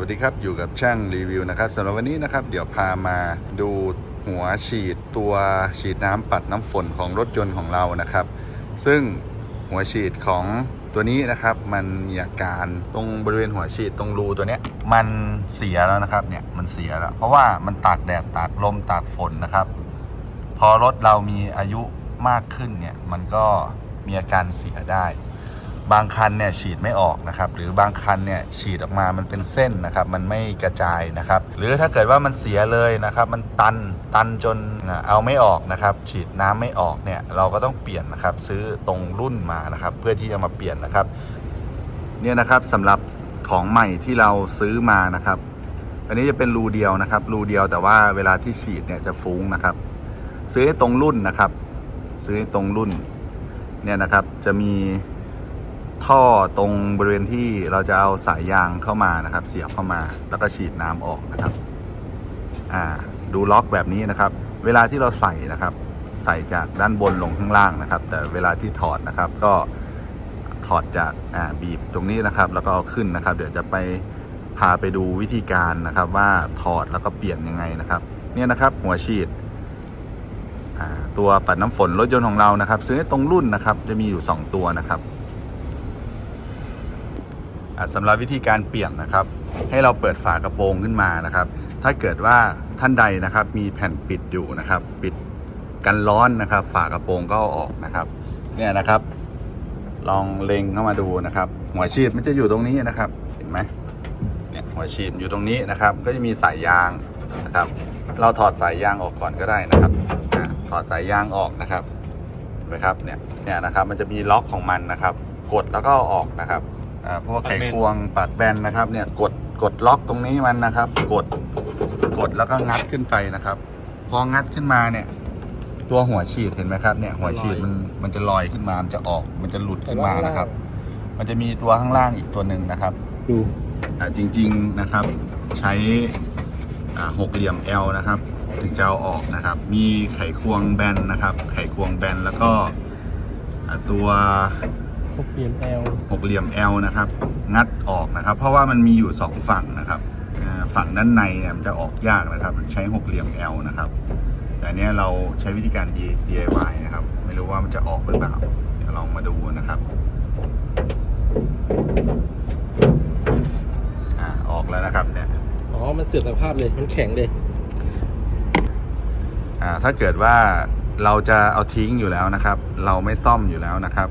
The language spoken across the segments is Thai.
วัสดีครับ อยู่กับช่างรีวิวนะครับสำหรับวันนี้นะครับ เดี๋ยวพามาดูหัวฉีดตัวฉีดน้ำปัดน้ำฝนของรถยนต์ของเรานะครับ ซึ่งหัวฉีดของตัวนี้นะครับมันมีอาการตรงบริเวณหัวฉีดตรงรูตัวเนี้ยมันเสียแล้วนะครับเนี่ยมันเสียแล้ว เพราะว่ามันตากแดดตากลมตากฝนนะครับ พอรถเรามีอายุมากขึ้นเนี่ยมันก็มีอาการเสียได้ บางคันเนี่ยฉีดไม่ออกนะครับหรือบางคันเนี่ยฉีดออกมามันเป็นเส้นนะครับมันไม่กระจายนะครับหรือถ้าเกิดว่ามันเสียเลยนะครับมันตันตันจนเอาไม่ออกนะครับฉีดน้ำไม่ออกเนี่ยเราก็ต้องเปลี่ยนนะครับซื้อตรงรุ่นมานะครับเพื่อที่จะมาเปลี่ยนนะครับเนี่ยนะครับสำหรับของใหม่ที่เราซื้อมานะครับ อันนี้จะเป็นรูเดียวนะครับรูเดียวแต่ว่าเวลาที่ฉีดเนี่ยจะฟุ้งนะครับ ซื้อตรงรุ่นนะครับ ซื้อตรงรุ่นเนี่ยนะครับจะมี ท่อตรงบริเวณที่เราจะเอาสายยางเข้ามานะครับ เสียบเข้ามาแล้วก็ฉีดน้ำออกนะครับ อ่า ดูล็อกแบบนี้นะครับ เวลาที่เราใส่นะครับ ใส่จากด้านบนลงข้างล่างนะครับ แต่เวลาที่ถอดนะครับ ก็ถอดจากอ่าบีบตรงนี้นะครับ แล้วก็เอาขึ้นนะครับ เดี๋ยวจะไปพาไปดูวิธีการนะครับว่าถอดแล้วก็เปลี่ยนยังไงนะครับ เนี่ยนะครับ หัวฉีดอ่าตัวปัดน้ำฝนรถยนต์ของเรานะครับ ซื้อตรงรุ่นนะครับ จะมีอยู่ 2 ตัวนะครับ สำหรับวิธีการเปลี่ยนนะครับ ให้เราเปิดฝากระโปรงขึ้นมานะครับ ถ้าเกิดว่าท่านใดนะครับมีแผ่นปิดอยู่นะครับ ปิดกันร้อนนะครับ ฝากระโปรงก็ออกนะครับเนี่ยนะครับ ลองเล็งเข้ามาดูนะครับ หัวฉีดมันจะอยู่ตรงนี้นะครับ เห็นไหมเนี่ยหัวฉีดอยู่ตรงนี้นะครับ ก็จะมีสายยางนะครับ เราถอดสายยางออกก่อนก็ได้นะครับถอดสายยางออกนะครับเห็นไหมครับเนี่ยเนี่ยนะครับมันจะมีล็อกของมันนะครับ กดแล้วก็ออกนะครับ พวกไขควงปัดแบนนะครับเนี่ยกดกดล็อกตรงนี้มันนะครับ กดกดแล้วก็งัดขึ้นไปนะครับ พองัดขึ้นมาเนี่ย ตัวหัวฉีดเห็นไหมครับเนี่ยหัวฉีดมันมันจะลอยขึ้นมามันจะออก มันจะหลุดขึ้นมานะครับ มันจะมีตัวข้างล่างอีกตัวหนึ่งนะครับดูอ่าจริง ๆนะครับ ใช้อ่าหกเหลี่ยม L นะครับ ถึงจะเอาออกนะครับ มีไขควงแบนนะครับ ไขควงแบนแล้วก็อ่าตัว พวกเปลี่ยนแอลหกเหลี่ยม L นะครับ งัดออกนะครับ เพราะว่ามันมีอยู่สองฝั่งนะครับอ่าฝั่งด้านในเนี่ยมันจะออกยากนะครับ ใช้หกเหลี่ยม L นะครับ แต่เนี้ยเราใช้วิธีการ D- DIY นะครับ ไม่รู้ว่ามันจะออกหรือเปล่า เดี๋ยวลองมาดูนะครับอ่าออกแล้วนะครับเนี่ยอ๋อ มันเสื่อมสภาพเลย มันแข็งเลยอ่าถ้าเกิดว่าเราจะเอาทิ้งอยู่แล้วนะครับ เราไม่ซ่อมอยู่แล้วนะครับ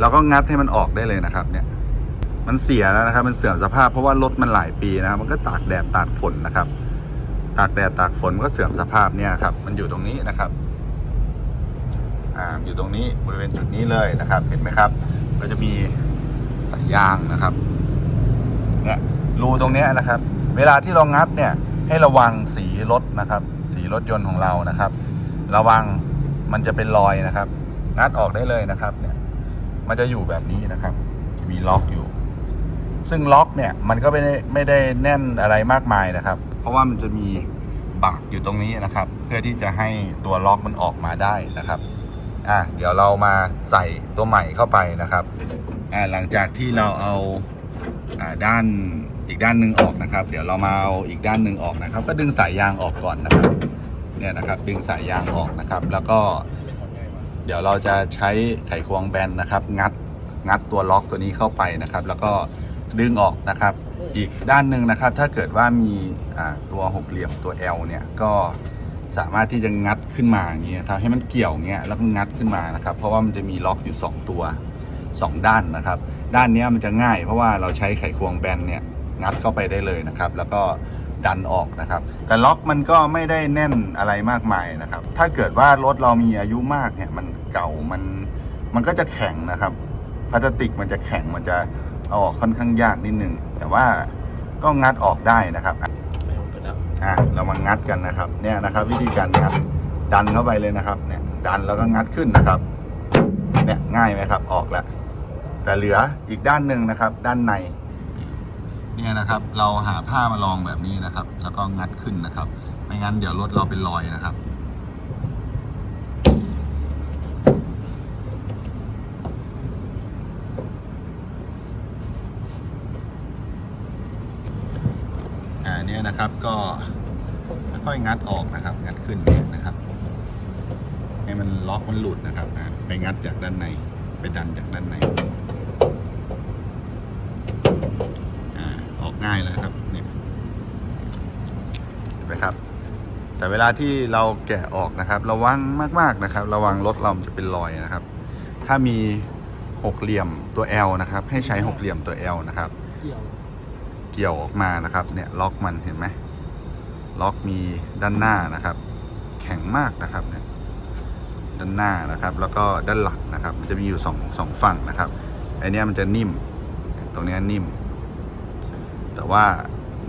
เราก็งัดให้มันออกได้เลยนะครับ เนี่ย มันเสียแล้วนะครับ มันเสื่อมสภาพเพราะว่ารถมันหลายปีนะครับ มันก็ตากแดดตากฝนนะครับ ตากแดดตากฝนก็เสื่อมสภาพเนี่ยครับ มันอยู่ตรงนี้นะครับ อ่า อยู่ตรงนี้บริเวณจุดนี้เลยนะครับ เห็นไหมครับ ก็จะมีสายยางนะครับ เนี่ยรูตรงนี้นะครับ เวลาที่เรางัดเนี่ย ให้ระวังสีรถนะครับ สีรถยนต์ของเรานะครับ ระวังมันจะเป็นรอยนะครับ งัดออกได้เลยนะครับเนี่ย มันจะอยู่แบบนี้นะครับจะมีล็อกอยู่ ซึ่งล็อกเนี่ยมันก็ไม่ได้ไม่ได้แน่นอะไรมากมายนะครับ เพราะว่ามันจะมีบากอยู่ตรงนี้นะครับ เพื่อที่จะให้ตัวล็อกมันออกมาได้นะครับอะเดี๋ยวเรามาใส่ตัวใหม่เข้าไปนะครับอ่าหลังจากที่เราเอาอ่าด้านอีกด้านหนึ่งออกนะครับ เดี๋ยวเรามาเอาอีกด้านหนึ่งออกนะครับ ก็ดึงสายยางออกก่อนนะครับ เนี่ยนะครับ ดึงสายยางออกนะครับ แล้วก็ เดี๋ยวเราจะใช้ไขควงแบนนะครับ งัดงัดตัวล็อกตัวนี้เข้าไปนะครับ แล้วก็ดึงออกนะครับ อีกด้านหนึ่งนะครับ ถ้าเกิดว่ามีตัวหกเหลี่ยมตัว L เนี่ยก็สามารถที่จะงัดขึ้นมาอย่างเงี้ยครับให้มันเกี่ยวเงี้ยแล้วก็งัดขึ้นมานะครับ เพราะว่ามันจะมีล็อกอยู่ 2 ตัว 2 ด้านนะครับ ด้านเนี้ยมันจะง่าย เพราะว่าเราใช้ไขควงแบนเนี่ยงัดเข้าไปได้เลยนะครับ แล้วก็ ดันออกนะครับ แต่ล็อกมันก็ไม่ได้แน่นอะไรมากมายนะครับ ถ้าเกิดว่ารถเรามีอายุมากเนี่ยมันเก่ามันมันก็จะแข็งนะครับพลาสติกมันจะแข็งมันจะเอาออกค่อนข้างยากนิดนึงแต่ว่าก็งัดออกได้นะครับอะเรามางัดกันนะครับ เนี่ยนะครับ วิธีการงัดดันเข้าไปเลยนะครับ เนี่ย ดันแล้วก็งัดขึ้นนะครับ เนี่ยง่ายไหมครับ ออกแล้วแต่เหลืออีกด้านหนึ่งนะครับ ด้านใน เนี่ยนะครับ เราหาผ้ามารองแบบนี้นะครับ แล้วก็งัดขึ้นนะครับ ไม่งั้นเดี๋ยวรถเราเป็นรอยนะครับเนี่ยนะครับก็ค่อยงัดออกนะครับ งัดขึ้นเนี่ยนะครับ ให้มันล็อกมันหลุดนะครับไปงัดจากด้านใน ไปดันจากด้านในอ่าออก ง่ายแล้วครับเนี่ยเห็นไหมครับ แต่เวลาที่เราแกะออกนะครับ ระวังมากๆนะครับ ระวังรถเราจะเป็นรอยนะครับ ถ้ามีหกเหลี่ยมตัว L นะครับ ให้ใช้หกเหลี่ยมตัว L นะครับ เกี่ยวเกี่ยวออกมานะครับ เนี่ยล็อกมันเห็นไหมล็อกมีด้านหน้านะครับ แข็งมากนะครับเนี่ยด้านหน้านะครับ แล้วก็ด้านหลังนะครับ มันจะมีอยู่สองสองฝั่งนะครับไอเนี้ยมันจะนิ่ม ตรงเนี้ยนิ่ม แต่ว่า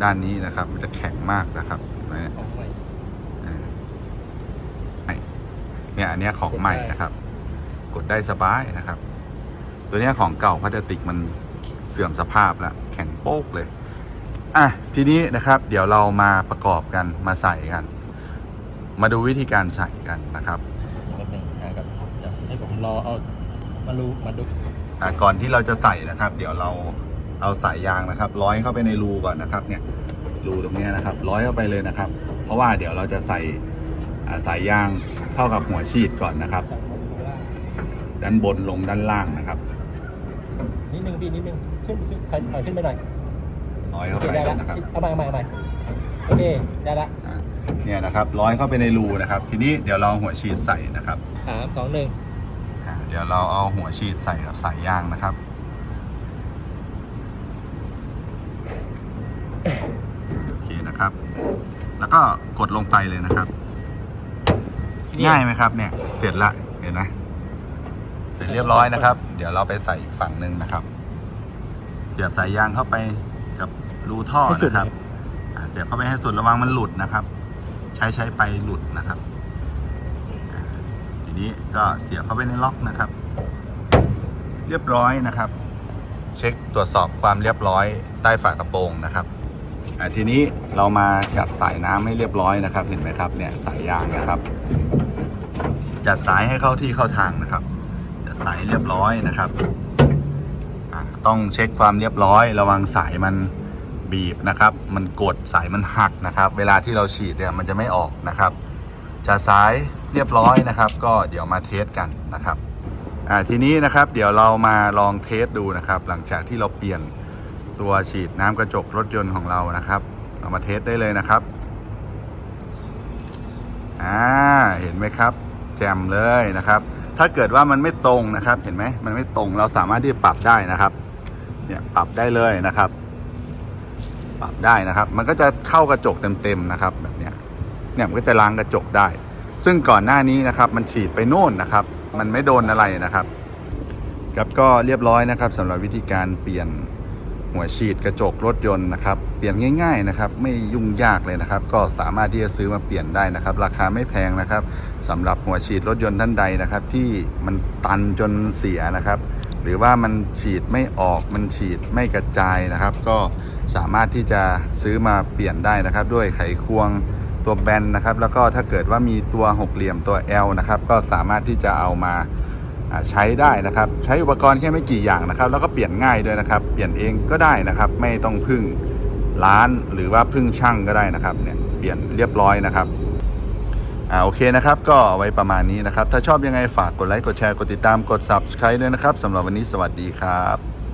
ด้านนี้นะครับ มันจะแข็งมากนะครับเห็นไหมของใหม่เออไอ้เนี่ยอันเนี้ยของใหม่นะครับ กดได้สบายนะครับ ตัวเนี้ยของเก่าพลาสติกมันเสื่อมสภาพแล้วแข็งโป๊กเลยอะทีนี้นะครับ เดี๋ยวเรามาประกอบกันมาใส่กัน มาดูวิธีการใส่กันนะครับแป๊บนึงหากับจะให้ผมรอเอามาดูมาดูอะก่อนที่เราจะใส่นะครับ เดี๋ยวเรา เอาสายยางนะครับ ร้อยเข้าไปในรูก่อนนะครับเนี่ยรูตรงเนี้ยนะครับ ร้อยเข้าไปเลยนะครับ เพราะว่าเดี๋ยวเราจะใส่อ่าสายยางเข้ากับหัวฉีดก่อนนะครับจากบนลงล่างด้านบนลงด้านล่างนะครับนิดนึงพี่นิดนึงขึ้นขึ้นถอยถอยขึ้นไปหน่อยร้อยโอเข้าเคไปได้เลละยนะครับเอาใหม่เอาใหม่เอาใหม่โอเคได้ละอะเนี่ยนะครับ ร้อยเข้าไปในรูนะครับ ทีนี้เดี๋ยวเราเอาหัวฉีดใส่นะครับสามสองหนึ่งอะเดี๋ยวเราเอาหัวฉีดใส่กับสายยางนะครับ โอเค นะครับ แล้วก็กดลงไปเลยนะครับ ง่ายไหมครับเนี่ย เสร็จละเห็นไหมเสร็จเรียบร้อยนะครับ เดี๋ยวเราไปใส่อีกฝั่งหนึ่งนะครับ เสียบสายยางเข้าไปกับรูท่อให้สุดนะครับอะเสียบเข้าไปให้สุดระวังมันหลุดนะครับ ใช้ใช้ไปหลุดนะครับอะทีนี้ก็เสียบเข้าไปในล็อกนะครับ เรียบร้อยนะครับ เช็คตรวจสอบความเรียบร้อยใต้ฝากระโปรงนะครับอะ ทีนี้เรามาจัดสายน้ำให้เรียบร้อยนะครับ เห็นไหมครับเนี่ยสายยางนะครับ จัดสายให้เข้าที่เข้าทางนะครับ จัดสายเรียบร้อยนะครับต้องเช็คความเรียบร้อย ระวังสายมันบีบนะครับ มันกดสายมันหักนะครับ เวลาที่เราฉีดเนี่ยมันจะไม่ออกนะครับ จัดสายเรียบร้อยนะครับ ก็เดี๋ยวมาเทสกันนะครับทีนี้นะครับเดี๋ยวเรามาลองเทสดูนะครับ หลังจากที่เราเปลี่ยน ตัวฉีดน้ำกระจกรถยนต์ของเรานะครับ เรามาเทสได้เลยนะครับอ่าเห็นไหมครับ แจ่มเลยนะครับ ถ้าเกิดว่ามันไม่ตรงนะครับ เห็นไหมมันไม่ตรงเราสามารถที่จะปรับได้นะครับ เนี่ยปรับได้เลยนะครับ ปรับได้นะครับ มันก็จะเข้ากระจกเต็มๆนะครับ แบบเนี้ยเนี่ยมันก็จะล้างกระจกได้ ซึ่งก่อนหน้านี้นะครับ มันฉีดไปโน่นนะครับ มันไม่โดนอะไรนะครับครับก็เรียบร้อยนะครับสำหรับวิธีการเปลี่ยน หัวฉีดกระจกรถยนต์นะครับ เปลี่ยนง่าย ๆนะครับ ไม่ยุ่งยากเลยนะครับ ก็สามารถที่จะซื้อมาเปลี่ยนได้นะครับ ราคาไม่แพงนะครับสำหรับหัวฉีดรถยนต์ท่านใดนะครับ ที่มันตันจนเสียนะครับ หรือว่ามันฉีดไม่ออกมันฉีดไม่กระจายนะครับ ก็สามารถที่จะซื้อมาเปลี่ยนได้นะครับ ด้วยไขควงตัวแบนนะครับ แล้วก็ถ้าเกิดว่ามีตัวหกเหลี่ยมตัว L นะครับ ก็สามารถที่จะเอามาอ่า ใช้ได้นะครับ ใช้อุปกรณ์แค่ไม่กี่อย่างนะครับ แล้วก็เปลี่ยนง่ายด้วยนะครับ เปลี่ยนเองก็ได้นะครับ ไม่ต้องพึ่งร้านหรือว่าพึ่งช่างก็ได้นะครับเนี่ยเปลี่ยนเรียบร้อยนะครับอ่าโอเคนะครับ ก็ไว้ประมาณนี้นะครับ ถ้าชอบยังไงฝากกดไลค์กดแชร์กดติดตามกด subscribe ด้วยนะครับสำหรับวันนี้สวัสดีครับ